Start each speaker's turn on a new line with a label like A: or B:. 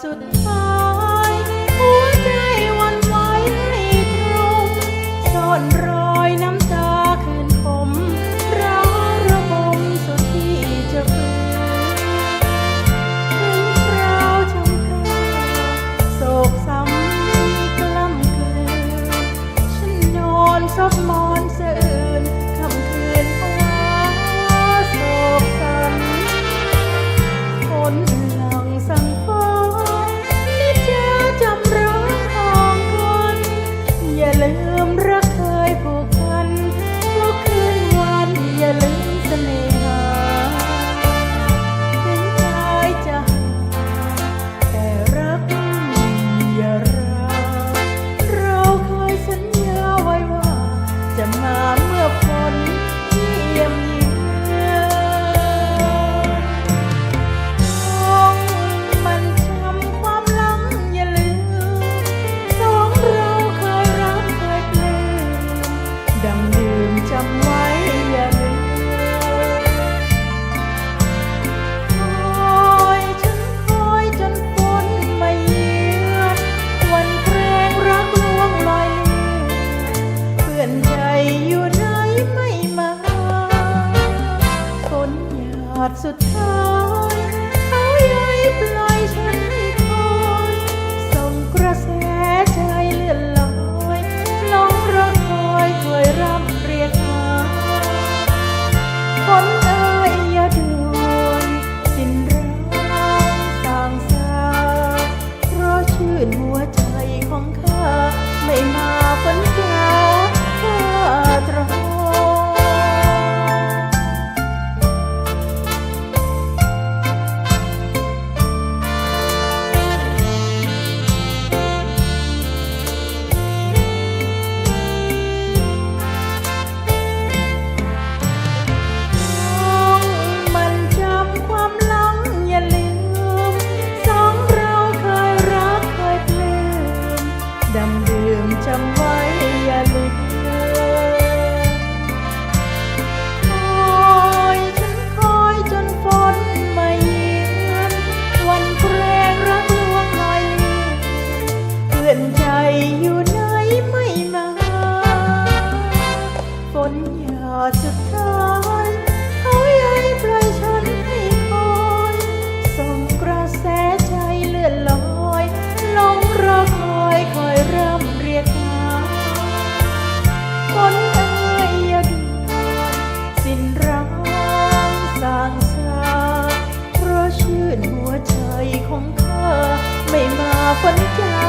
A: soon. ผัดสุดท้ายำลืมจำไว้อย่าลืมคอยฉันคอยจนฝนมาเยือนวันแพรรักลวงหน่อยเพื่อนใจอยู่ไหนไม่มา ฝนหยาดสุดท้ายเขาให้ปล่อยฉัน ของเธอ ไม่มาฝันใจ